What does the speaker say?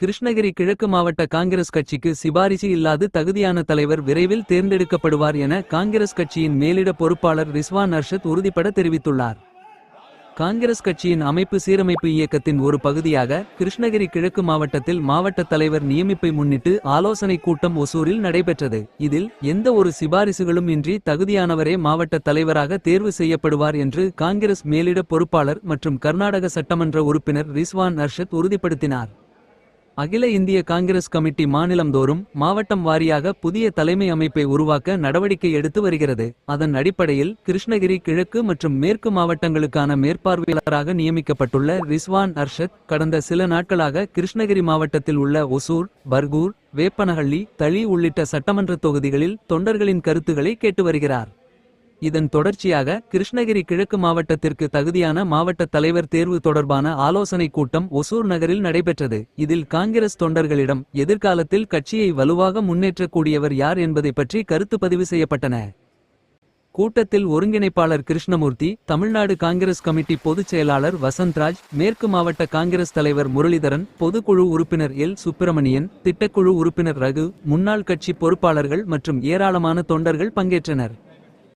கிருஷ்ணகிரி கிழக்கு மாவட்ட காங்கிரஸ் கட்சிக்கு சிபாரிசு இல்லாது தகுதியான தலைவர் விரைவில் தேர்ந்தெடுக்கப்படுவார் என காங்கிரஸ் கட்சியின் மேலிட பொறுப்பாளர் ரிஸ்வான் அர்ஷத் உறுதிபட தெரிவித்துள்ளார். காங்கிரஸ் கட்சியின் அமைப்பு சீரமைப்பு இயக்கத்தின் ஒரு பகுதியாக கிருஷ்ணகிரி கிழக்கு மாவட்டத்தில் மாவட்ட தலைவர் நியமிப்பை முன்னிட்டு ஆலோசனைக் கூட்டம் ஒசூரில் நடைபெற்றது. இதில் எந்த ஒரு சிபாரிசுகளும் இன்றி தகுதியானவரே மாவட்ட தலைவராக தேர்வு செய்யப்படுவார் என்று காங்கிரஸ் மேலிட பொறுப்பாளர் மற்றும் கர்நாடக சட்டமன்ற உறுப்பினர் ரிஸ்வான் அர்ஷத் உறுதிப்படுத்தினார். அகில இந்திய காங்கிரஸ் கமிட்டி மாநிலந்தோறும் மாவட்டம் வாரியாக புதிய தலைமை அமைப்பை உருவாக்க நடவடிக்கை எடுத்து வருகிறது. அதன் அடிப்படையில் கிருஷ்ணகிரி கிழக்கு மற்றும் மேற்கு மாவட்டங்களுக்கான மேற்பார்வையாளராக நியமிக்கப்பட்டுள்ள ரிஸ்வான் அர்ஷத் கடந்த சில நாட்களாக கிருஷ்ணகிரி மாவட்டத்தில் உள்ள ஒசூர் பர்கூர் வேப்பனஹள்ளி தளி உள்ளிட்ட சட்டமன்ற தொகுதிகளில் தொண்டர்களின் கருத்துக்களை கேட்டு வருகிறார். இதன் தொடர்ச்சியாக கிருஷ்ணகிரி கிழக்கு மாவட்டத்திற்கு தகுதியான மாவட்ட தலைவர் தேர்வு தொடர்பான ஆலோசனைக் கூட்டம் ஒசூர் நகரில் நடைபெற்றது. இதில் காங்கிரஸ் தொண்டர்களிடம் எதிர்காலத்தில் கட்சியை வலுவாக முன்னேற்றக்கூடியவர் யார் என்பதை பற்றி கருத்து பதிவு செய்யப்பட்டன. கூட்டத்தில் ஒருங்கிணைப்பாளர் கிருஷ்ணமூர்த்தி தமிழ்நாடு காங்கிரஸ் கமிட்டி பொதுச் செயலாளர் வசந்த்ராஜ் மேற்கு மாவட்ட காங்கிரஸ் தலைவர் முரளிதரன் பொதுக்குழு உறுப்பினர் எல். சுப்பிரமணியன் திட்டக்குழு உறுப்பினர் ரகு முன்னாள் கட்சி பொறுப்பாளர்கள் மற்றும் ஏராளமான தொண்டர்கள் பங்கேற்றனர்.